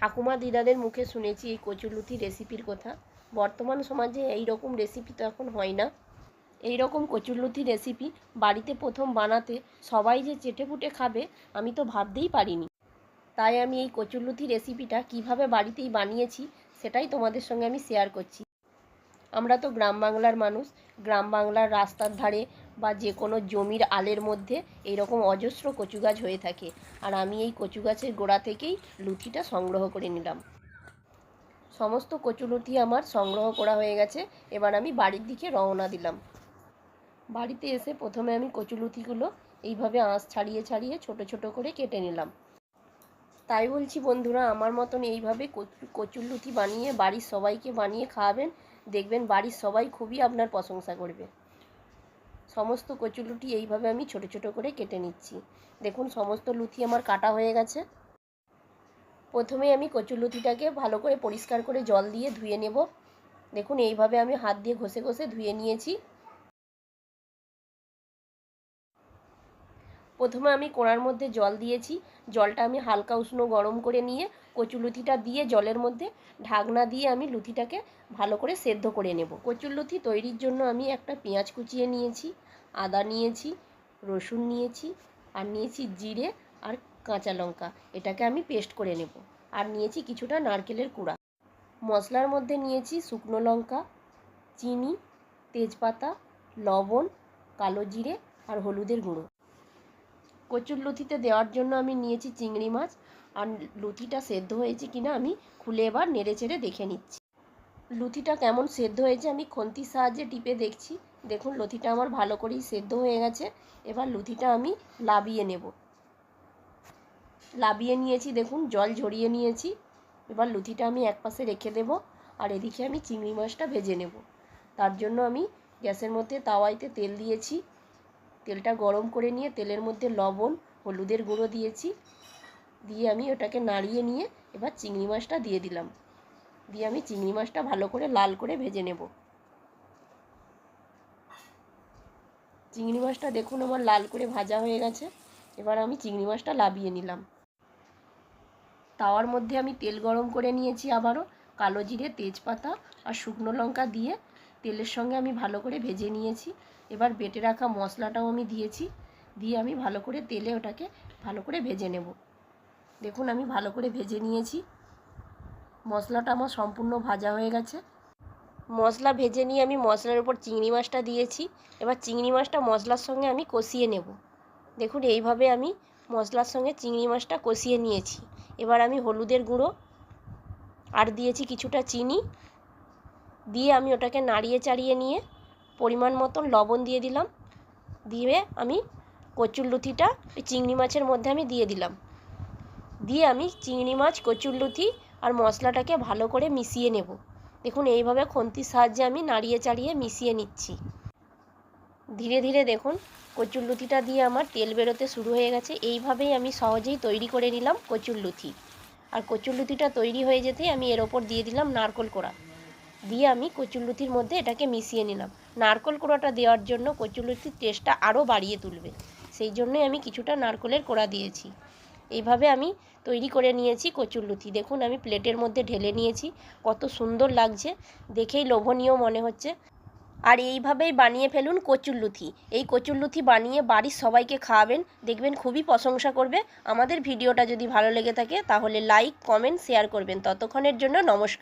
ঠাকুমা দিদাদের মুখে শুনেছি এই কচুরলুতি রেসিপির কথা। বর্তমান সমাজে এই রকম রেসিপি তো এখন হয় না। এই রকম কচুরলুতি রেসিপি বাড়িতে প্রথম বানাতে সবাই যে চেটেপুটে খাবে, আমি তো ভাবতেই পারিনি। তাই আমি এই কচুরলুতি রেসিপিটা কীভাবে বাড়িতেই বানিয়েছি, সেটাই তোমাদের সঙ্গে আমি শেয়ার করছি। আমরা তো গ্রাম বাংলার মানুষ। গ্রাম বাংলার রাস্তার ধারে বা যে কোনো জমির আলের মধ্যে এইরকম অজস্র কচু গাছ হয়ে থাকে। আর আমি এই কচু গাছের গোড়া থেকেই লুচিটা সংগ্রহ করে নিলাম। সমস্ত কচু লুচি আমার সংগ্রহ করা হয়ে গেছে। এবার আমি বাড়ির দিকে রওনা দিলাম। বাড়িতে এসে প্রথমে আমি কচু লুচিগুলো এইভাবে আঁশ ছাড়িয়ে ছাড়িয়ে ছোট ছোট করে কেটে নিলাম। তাই বলছি বন্ধুরা, আমার মতন এইভাবে কচু, কচুর লুচি বানিয়ে বাড়ির সবাইকে বানিয়ে খাওয়াবেন। দেখবেন বাড়ির সবাই খুবই আপনার প্রশংসা করবে। সমস্ত কচু লুচি এইভাবে আমি ছোট ছোট করে কেটে নিচ্ছি। দেখুন, সমস্ত লুথি আমার কাটা হয়ে গেছে। প্রথমে আমি কচুলুথিটাকে ভালো করে পরিষ্কার করে জল দিয়ে ধুয়ে নেব। দেখুন, এইভাবে আমি হাত দিয়ে ঘষে ঘষে ধুয়ে নিয়েছি। প্রথমে আমি কোড়ার মধ্যে জল দিয়েছি। জলটা আমি হালকা উষ্ণ গরম করে নিয়ে কচু লুচিটা দিয়ে জলের মধ্যে ঢাকনা দিয়ে আমি লুচিটাকে ভালো করে সেদ্ধ করে নেব। কচুর লুচি তৈরির জন্য আমি একটা পেঁয়াজ কুচিয়ে নিয়েছি, আদা নিয়েছি, রসুন নিয়েছি, আর নিয়েছি জিরে আর কাঁচা লঙ্কা। এটাকে আমি পেস্ট করে নেব। আর নিয়েছি কিছুটা নারকেলের কুড়া। মশলার মধ্যে নিয়েছি শুকনো লঙ্কা, চিনি, তেজপাতা, লবণ, কালো জিরে আর হলুদের গুঁড়ো। কচুর লুচিতে দেওয়ার জন্য আমি নিয়েছি চিংড়ি মাছ। আর লুচিটা সেদ্ধ হয়েছে কিনা আমি খুলে এবার নেড়ে চেড়ে দেখে নিচ্ছি। লুচিটা কেমন সেদ্ধ হয়েছে আমি খন্তির সাহায্যে টিপে দেখছি। দেখুন লুচিটা আমার ভালো করেই সেদ্ধ হয়ে গেছে। এবার লুচিটা আমি লাবিয়ে নেব। লাবিয়ে নিয়েছি, দেখুন, জল ঝরিয়ে নিয়েছি। এবার লুচিটা আমি এক পাশে রেখে দেব আর এদিকে আমি চিংড়ি মাছটা ভেজে নেব। তার জন্য আমি গ্যাসের মধ্যে তাওয়াইতে তেল দিয়েছি। তেলটা গরম করে নিয়ে তেলের মধ্যে লবণ, হলুদের গুঁড়ো দিয়েছি। দিয়ে আমি ওটাকে নাড়িয়ে নিয়ে এবার চিংড়ি মাছটা দিয়ে দিলাম। দিয়ে আমি চিংড়ি মাছটা ভালো করে লাল করে ভেজে নেব। চিংড়ি মাছটা দেখুন আমার লাল করে ভাজা হয়ে গেছে। এবার আমি চিংড়ি মাছটা লাবিয়ে নিলাম। তাওয়ার মধ্যে আমি তেল গরম করে নিয়েছি আবারও। কালো জিরে, তেজপাতা আর শুকনো লঙ্কা দিয়ে তেলের সঙ্গে আমি ভালো করে ভেজে নিয়েছি। এবার বেটে রাখা মশলাটাও আমি দিয়েছি। দিয়ে আমি ভালো করে তেলে ওটাকে ভালো করে ভেজে নেব। দেখুন আমি ভালো করে ভেজে নিয়েছি। মশলাটা আমার সম্পূর্ণ ভাজা হয়ে গেছে। মশলা ভেজে নিয়ে আমি মশলার উপর চিংড়ি মাছটা দিয়েছি। এবার চিংড়ি মাছটা মশলার সঙ্গে আমি কষিয়ে নেব। দেখুন এইভাবে আমি মশলার সঙ্গে চিংড়ি মাছটা কষিয়ে নিয়েছি। এবার আমি হলুদের গুঁড়ো আর দিয়েছি কিছুটা চিনি। দিয়ে আমি ওটাকে নাড়িয়ে চাড়িয়ে নিয়ে পরিমাণ মতন লবণ দিয়ে দিলাম। দিয়ে আমি কচুর লুচিটা ওই চিংড়ি মাছের মধ্যে আমি দিয়ে দিলাম। দিয়ে আমি চিংড়ি মাছ, কচুর লুচি আর মশলাটাকে ভালো করে মিশিয়ে নেব। দেখুন, এইভাবে খন্তির সাহায্যে আমি নাড়িয়ে চাড়িয়ে মিশিয়ে নিচ্ছি। ধীরে ধীরে দেখুন, কচুর লুচিটা দিয়ে আমার তেল বেরোতে শুরু হয়ে গেছে। এইভাবেই আমি সহজেই তৈরি করে নিলাম কচুর লুচি আর কচুর লুচিটা তৈরি হয়ে যেতেই আমি এর ওপর দিয়ে দিলাম নারকোল কোড়া। দিয়ে আমি কচুরলুতির মধ্যে এটাকে মিশিয়ে নিলাম। নারকোল কোড়াটা দেওয়ার জন্য কচুরলুতির টেস্টটা আরও বাড়িয়ে তুলবে। সেই জন্যই আমি কিছুটা নারকোলের কোড়া দিয়েছি। এইভাবে আমি তৈরি করে নিয়েছি কচুরলুতি। দেখুন, আমি প্লেটের মধ্যে ঢেলে নিয়েছি। কত সুন্দর লাগছে। দেখেই লোভনীয় মনে হচ্ছে। আর এইভাবেই বানিয়ে ফেলুন কচুরলুথি এই কচুরলুথি বানিয়ে বাড়ির সবাইকে খাওয়াবেন। দেখবেন খুবই প্রশংসা করবে। আমাদের ভিডিওটা যদি ভালো লেগে থাকে, তাহলে লাইক কমেন্ট শেয়ার করবেন। ততক্ষণের জন্য নমস্কার।